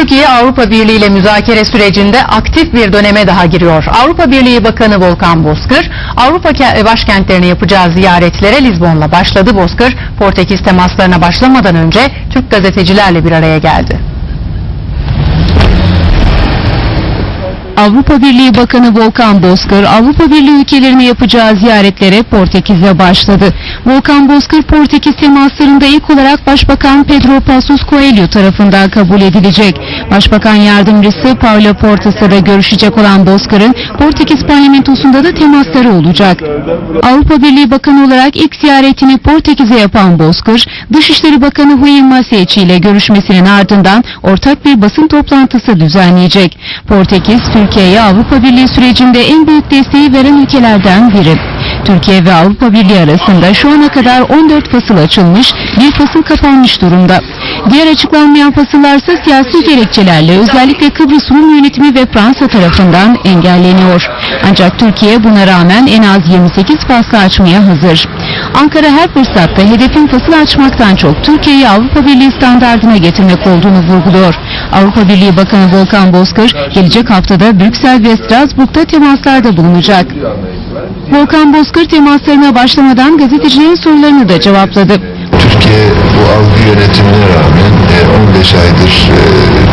Türkiye Avrupa Birliği ile müzakere sürecinde aktif bir döneme daha giriyor. Avrupa Birliği Bakanı Volkan Bozkır, Avrupa ke- başkentlerine yapacağı ziyaretlere Lizbon'la başladı. Bozkır, Portekiz temaslarına başlamadan önce Türk gazetecilerle bir araya geldi. Avrupa Birliği Bakanı Volkan Bozkır, Avrupa Birliği ülkelerine yapacağı ziyaretlere Portekiz'e başladı. Volkan Bozkır, Portekiz temaslarında ilk olarak Başbakan Pedro Passos Coelho tarafından kabul edilecek. Başbakan Yardımcısı Paulo Portas'la görüşecek olan Bozkır'ın Portekiz parlamentosunda da temasları olacak. Avrupa Birliği Bakanı olarak ilk ziyaretini Portekiz'e yapan Bozkır, Dışişleri Bakanı Huyen Masieci ile görüşmesinin ardından ortak bir basın toplantısı düzenleyecek. Portekiz, Türkiye'ye Avrupa Birliği sürecinde en büyük desteği veren ülkelerden biri. Türkiye ve Avrupa Birliği arasında şu ana kadar 14 fasıl açılmış, bir fasıl kapanmış durumda. Diğer açıklanmayan fasıllarsa siyasi gerekçelerle özellikle Kıbrıs Rum yönetimi ve Fransa tarafından engelleniyor. Ancak Türkiye buna rağmen en az 28 faslı açmaya hazır. Ankara her fırsatta hedefin fasıl açmaktan çok Türkiye'yi Avrupa Birliği standartına getirmek olduğunu vurguluyor. Avrupa Birliği Bakanı Volkan Bozkır gelecek haftada Brüksel ve Strasbourg'da temaslarda bulunacak. Volkan Bozkır temaslarına başlamadan gazetecilerin sorularını da cevapladı. Türkiye bu algı yönetimine rağmen e, 15 aydır e,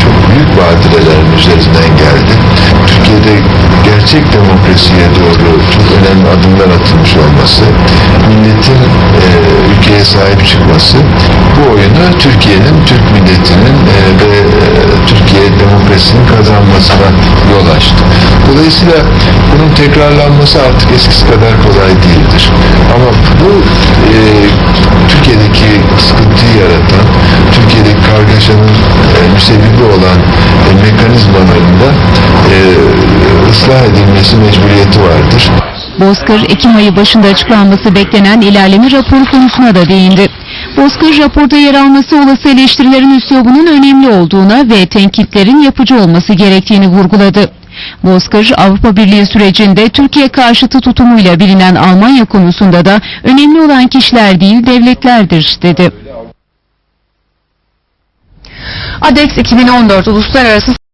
çok büyük badirelerin üzerinden geldi. Türkiye'de gerçek demokrasiye doğru çok önemli adımlar atılmış olması, milletin e, ülkeye sahip çıkması bu oyunu Türkiye'nin, Türk milletinin e, e, Demokrasinin kazanmasına yol açtı. Dolayısıyla bunun tekrarlanması artık eskisi kadar kolay değildir. Ama bu e, Türkiye'deki sıkıntıyı yaratan, Türkiye'deki kargaşanın e, müsebbibi olan e, mekanizmalarında e, ıslah edilmesi mecburiyeti vardır. Bozkır, Ekim ayı başında açıklanması beklenen ilerleme raporu konusuna da değindi. Bozkır, raporda yer alması olası eleştirilerin üslubunun önemli olduğuna ve tenkitlerin yapıcı olması gerektiğini vurguladı. Bozkır, Avrupa Birliği sürecinde Türkiye karşıtı tutumuyla bilinen Almanya konusunda da önemli olan kişiler değil devletlerdir dedi. ADEX 2014 Uluslararası